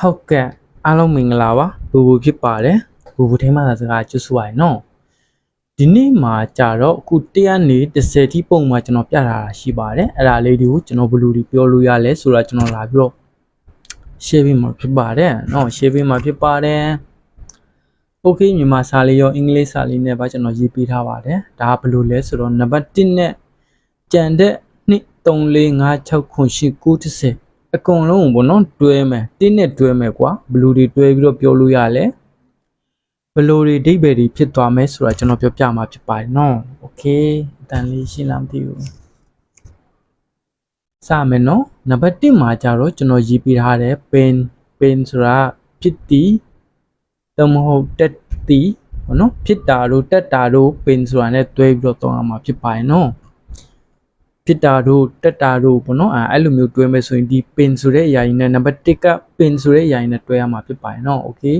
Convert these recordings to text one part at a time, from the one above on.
ဟုတ်ကဲ့အားလုံးမင်္ဂလာပါဘူဘူဖြစ်ပါတယ်ဘူဘူထဲမှာစကားကျွတ်ဆိုရယ်နော်ဒီနေ့မှာကြတော့အခု100နေ30တိပုံမှာကျွန်တော်ပြထားတာရှိပါတယ်အဲ့ဒါလေးတွေကိုကျွန်တော်ဘယ်လိုဒီပြောလို့ရလဲဆိုတော့ကျွန်တော်လာပြီးတော့ share ပေးမှာဖြစ်ပါတယ်နော် share ပေးမှာဖြစ်ပါတယ် Okay မြန်မာစာလေးရောအင်္ဂလိပ်စာလေးနဲ့ပါကျွန်တော်ရေးပေးထားပါတယ်ဒါကဘယ်လိုလဲဆိုတော့နံပါတ်1နဲ့ကြံတဲ့2 3 4 5 6 9 10 10 အကုန်လုံးကိုပေါ့နော်တွဲမယ်တင်းနဲ့တွဲမယ်ကွာဘလူတွေတွဲပြီးတော့ပြောလို့ရလဲဘလူတွေဒိဗယ်တွေဖြစ်သွားမယ်ဆိုတာကျွန်တော်ပြောပြမှာဖြစ်ပါတယ်နော်โอเคအတန်လေးရှင်းလားမသိဘူးစမယ်နော်နံပါတ်1မှာကြတော့ကျွန်တော်ရေးပြထားတယ် pen pen ဆိုတာဖြစ်တည်တမဟုတ်တက်တည်ဘောနော်ဖြစ်တာတို့တက်တာတို့ pen ဆိုတာနဲ့တွဲပြီးတော့တောင်းရမှာဖြစ်ပါတယ်နော် ဖြစ်တာတို့တက်တာတို့ပေါ့နော်အဲအဲ့လိုမျိုးတွဲမယ်ဆိုရင်ဒီ pin ဆိုတဲ့အရာကြီးနဲ့ number 1က pin ဆိုတဲ့အရာကြီးနဲ့တွဲရမှာဖြစ်ပါတယ်နော် okay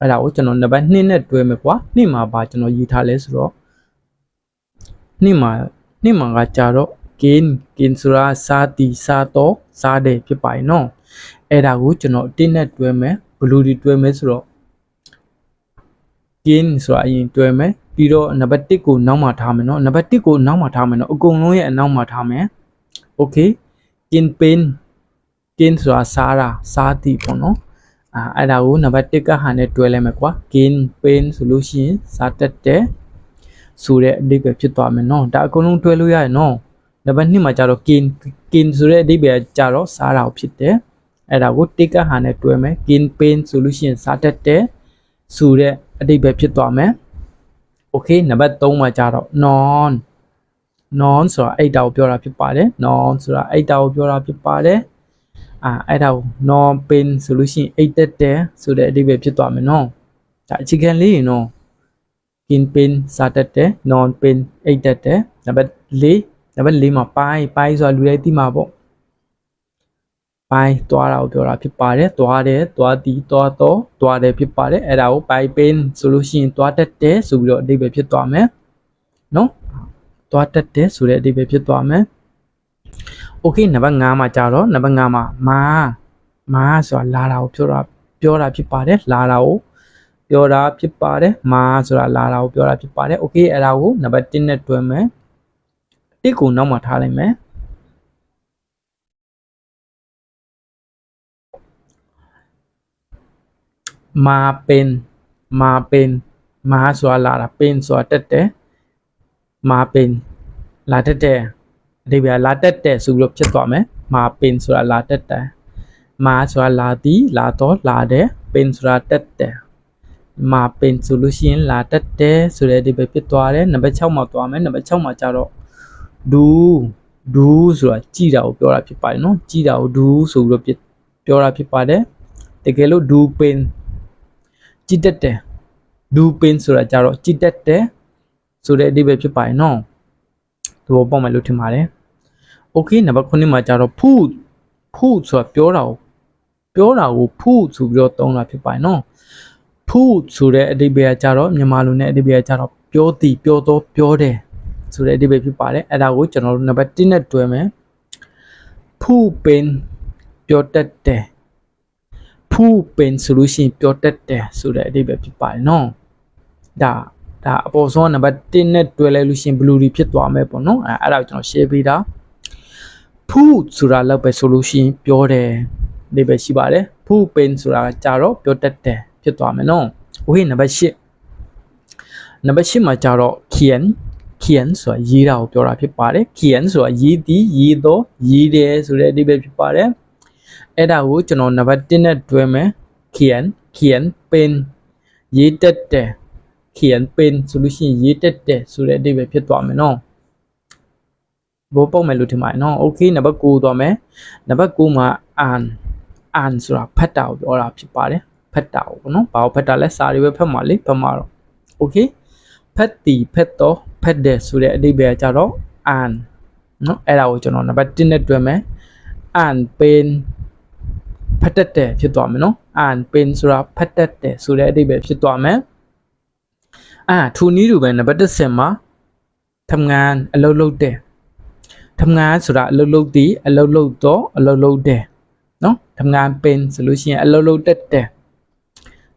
အဲ့ဒါကိုကျွန်တော် number 2နဲ့တွဲမယ်ကွာ2မှာပါကျွန်တော်ရေးထားလဲဆိုတော့2မှာ2မှာကကြာတော့ gain gain ဆိုတာစားတီစားတော့စားတယ်ဖြစ်ပါတယ်နော်အဲ့ဒါကိုကျွန်တော်1နဲ့တွဲမယ်ဘယ်လိုဒီတွဲမယ်ဆိုတော့ gain ဆိုတာအရင်တွဲမယ် ပြီးတော့နံပါတ်1ကိုနောက်မှာထားမယ်เนาะနံပါတ်1ကိုနောက်မှာထားမယ်เนาะအကုန်လုံးရဲ့အနောက်မှာထားမယ် okay gain pain gain ဆိုတာစားတာစားသည်ပေါ့เนาะအာအဲ့ဒါကိုနံပါတ်1ကဟာနဲ့တွဲလိုက်မယ်ကွာ gain pain ဆိုလို့ရှိရင်စားတတ်တယ်ဆိုတဲ့အဓိပ္ပာယ်ဖြစ်သွားမယ်เนาะဒါအကုန်လုံးတွဲလို့ရတယ်เนาะနံပါတ်2မှာကျတော့ gain gain ဆိုတဲ့အဓိပ္ပာယ်ကျတော့စားတာကိုဖြစ်တယ်အဲ့ဒါကို1ကဟာနဲ့တွဲမယ် gain pain ဆိုလို့ရှိရင်စားတတ်တယ်ဆိုတဲ့အဓိပ္ပာယ်ဖြစ်သွားမယ် โอเคနံပါတ်3မှာကြတော့ non non ဆိုတာအဲ့တာကိုပြောတာဖြစ်ပါတယ် non ဆိုတာအဲ့တာကိုပြောတာဖြစ်ပါတယ်အာအဲ့တာကို non pain ဆိုလို့ရှိရင်အိတ်တက်တယ်ဆိုတဲ့အဓိပ္ပာယ်ဖြစ်သွားမယ်နော်ဒါအခြေခံလေးရင်နော် kin pain စားတက်တယ် non pain အိတ်တက်တယ်နံပါတ်4နံပါတ်4မှာပိုင်းပိုင်းဆိုတာလူတိုင်းသိမှာပေါ့ ပိုင်းသွားတာကိုပြောတာဖြစ်ပါတယ်သွားတယ်သွားသည်သွားတော့သွားတယ်ဖြစ်ပါတယ်အဲ့ဒါကိုပိုင်း pain ဆိုလို့ရှိရင်သွားတက်တယ်ဆိုပြီးတော့အဓိပ္ပာယ်ဖြစ်သွားမယ်နော်သွားတက်တယ်ဆိုတဲ့အဓိပ္ပာယ်ဖြစ်သွားမယ်โอเคနံပါတ်5မှာကြာတော့နံပါတ်5မှာမာမာဆိုတာလာတာကိုပြောတာပြောတာဖြစ်ပါတယ်လာတာကိုပြောတာဖြစ်ပါတယ်မာဆိုတာလာတာကိုပြောတာဖြစ်ပါတယ်โอเคအဲ့ဒါကိုနံပါတ်1နဲ့တွဲမယ်1ကိုနောက်မှာထားလိုက်မယ် မာပင်မာပင်မာဆိုတာလာတာပင်ဆိုတာတက်တယ်မာပင်လာတက်တယ်အဓိပ္ပာယ်လာတက်တယ်ဆိုပြီးတော့ဖြစ်သွားမယ်မာပင်ဆိုတာလာတက်တယ်မာဆိုတာလာသည်လာတော့လာတယ်ပင်ဆိုတာတက်တယ်မာပင်ဆိုလို့ရှိရင်လာတက်တယ်ဆိုတဲ့အဓိပ္ပာယ်ဖြစ်သွားတယ်နံပါတ်6မှာသွားမယ်နံပါတ်6မှာကျတော့ဒူဒူဆိုတာကြည်တာကိုပြောတာဖြစ်ပါတယ်နော်ကြည်တာကိုဒူဆိုပြီးတော့ပြပြောတာဖြစ်ပါတယ်တကယ်လို့ဒူပင် ကြည်တက်တယ်ဒူပင်ဆိုတာကြတော့ကြည်တက်တယ်ဆိုတဲ့အဓိပ္ပာယ်ဖြစ်ပါတယ်နော်သဘောပေါက်မယ်လို့ထင်ပါတယ်โอเคနံပါတ်9မှာကျတော့ဖူးဖူးဆိုတာပြောတာကိုပြောတာကိုဖူးဆိုပြီးတော့သုံးတာဖြစ်ပါတယ်နော်ဖူးဆိုတဲ့အဓိပ္ပာယ်ကျတော့မြန်မာလိုနဲ့အဓိပ္ပာယ်ကျတော့ပြောသည်ပြောတော့ပြောတယ်ဆိုတဲ့အဓိပ္ပာယ်ဖြစ်ပါတယ်အဲ့ဒါကိုကျွန်တော်တို့နံပါတ်1နဲ့တွဲမယ်ဖူးပင်ပြောတတ်တယ် ဖူးပင်ဆိုလို့ရှိရင်ပြောတတ်တယ်ဆိုတဲ့အဓိပ္ပာယ်ဖြစ်ပါတယ်နော်ဒါဒါအပေါ်ဆုံးကနံပါတ်1နဲ့တွဲလဲလို့ရှိရင်ဘလူးတွေဖြစ်သွားမယ်ပေါ့နော်အဲအဲ့ဒါကိုကျွန်တော် share ပေးတာဖူးဆိုတာလောက်ပဲဆိုလို့ရှိရင်ပြောတယ်ဒီပဲရှိပါတယ်ဖူးပင်ဆိုတာကြတော့ပြောတတ်တယ်ဖြစ်သွားမယ်နော်ဝေးနံပါတ်8နံပါတ်8မှာကြတော့ kien kien ဆိုတာရေးတာကိုပြောတာဖြစ်ပါတယ် kien ဆိုတာရေးသည်ရေးသောရေးတယ်ဆိုတဲ့အဓိပ္ပာယ်ဖြစ်ပါတယ် အဲ့ဒါကိုကျွန်တော်နံပါတ်1နဲ့တွဲမယ် kien kien pen ရေးတက်တယ် เขียนเป็นဆိုလို့ရှိရင်ရေးတက်တယ်ဆိုတဲ့အဓိပ္ပာယ်ဖြစ်သွားမယ်နော်ဘောပုံမယ်လို့ထင်ပါတယ်နော်โอเคနံပါတ်9သွားမယ်နံပါတ်9မှာ an an ဆိုတာဖတ်တာကိုပြောတာဖြစ်ပါတယ်ဖတ်တာကိုပေါ့နော်ဘာကိုဖတ်တာလဲစာတွေပဲဖတ်မှာလေဖတ်မှာတော့โอเคဖတ်တီဖတ်တော့ဖတ်တယ်ဆိုတဲ့အဓိပ္ပာယ်ကြတော့ an နော်အဲ့ဒါကိုကျွန်တော်နံပါတ်1နဲ့တွဲမယ် an เป็น ဖတ်တတ်တယ်ဖြစ်သွားမယ်နော် an เป็นဆိုတာဖတ်တတ်တယ်ဆိုတဲ့အဓိပ္ပာယ်ဖြစ်သွားမယ်อ่าทูนี้ดูပဲနံပါတ်10မှာทำงานအလုပ်လုပ်တယ်ทำงานဆိုတာအလုပ်လုပ်သည်အလုပ်လုပ်တော့အလုပ်လုပ်တယ် နော်ทำงานเป็นဆိုလို့ရှိရင်အလုပ်လုပ်တတ်တယ်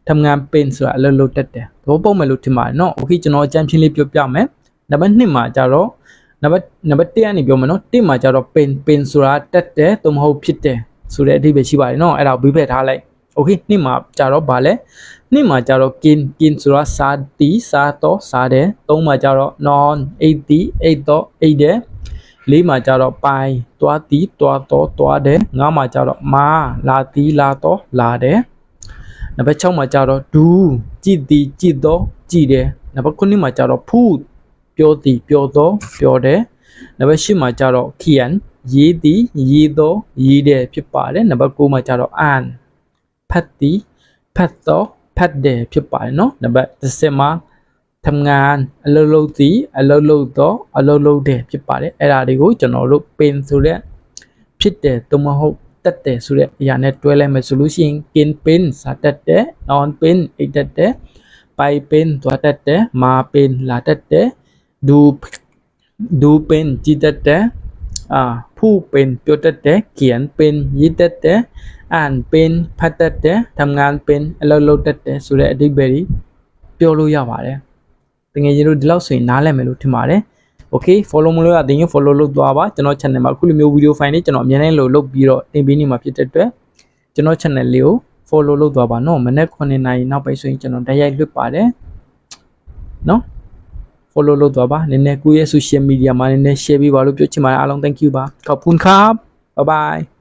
ทำงานเป็นဆိုတာအလုပ်လုပ်တတ်တယ်သဘောပေါက်မယ်လို့ထင်ပါတယ်နော်โอเคကျွန်တော်အကြံဖြင်းလေးပြောပြမယ်နံပါတ်1မှာကြတော့နံပါတ်နံပါတ်1ကနေပြောမယ်နော်1မှာကြတော့ pen pen ဆိုတာတက်တယ်သို့မဟုတ်ဖြစ်တယ် ဆိုတဲ့အဓိပ္ပာယ်ရှိပါတယ်နော်အဲ့ဒါကိုဘေးဖယ်ထားလိုက်โอเค2မှာကြတော့ဗာလဲ2မှာကြတော့ kin kin ဆိုတာစားတီးစားတော့စားတယ်3မှာကြတော့ non အိတ်တီးအိတ်တော့အိတ်တယ်၄မှာကြတော့ပိုင်တွားတီးတွားတော့တွားတယ်၅မှာကြတော့မာလာတီးလာတော့လာတယ်နံပါတ်6မှာကြတော့ဒူးကြည်တီးကြည်တော့ကြည်တယ်နံပါတ်9မှာကြတော့ဖူးပြောတီးပြောတော့ပြောတယ်နံပါတ်10မှာကြတော့ခီ ယန်ရေးတီးရေးတော့ရေးတယ်ဖြစ်ပါတယ်နံပါတ်9မှာကြတော့အန်ဖတ်တီးဖတ်တော့ဖတ်တယ်ဖြစ်ပါတယ်เนาะနံပါတ်10မှာทำงานအလုပ်လုပ်သည်အလုပ်လုပ်တော့အလုပ်လုပ်တယ်ဖြစ်ပါတယ်အဲ့ဒါတွေကိုကျွန်တော်တို့ပင်ဆိုတဲ့ဖြစ်တယ်သို့မဟုတ်တက်တယ်ဆိုတဲ့အရာနဲ့တွဲလိုက်မယ်ဆိုလို့ရှိရင် kin pin စာတက်တယ် non pin အိတ်တက်တယ်ပိုင်ပင်သွားတက်တယ်မာပင်လာတက်တယ်ဒူဒူပင်ကြည်တက်တယ် အာဖူပင်ပြောတက်တယ်เขียนเป็นရေးတက်တယ်อ่านเป็นဖတ်တက်တယ်ทำงานเป็นအလုပ်လုပ်တက်တယ်ဆိုတဲ့အဓိပ္ပာယ်ကြီးပြောလို့ရပါတယ်တကယ်ကြီးတို့ဒီလောက်ဆိုရင်နားလည်မယ်လို့ထင်ပါတယ် okay follow မလို့ရသေးရင် follow လုပ်သွားပါကျွန်တော် channel မှာအခုလိုမျိုး video file လေးကျွန်တော်အများနဲ့လို့လုပ်ပြီးတော့တင်ပေးနေမှာဖြစ်တဲ့အတွက်ကျွန်တော် channel လေးကို follow လုပ်သွားပါနော်မနေ့9နာရီနောက်ပိုင်းဆိုရင်ကျွန်တော်ဓာတ်ရိုက်လွတ်ပါတယ်နော် follow လုပ်သွားပါနည်းနည်းကိုယ့်ရဲ့ social media မှာနည်းနည်း share ပေးပါလို့ပြောချင်ပါတယ်အားလုံး thank you ပါขอบคุณครับ bye bye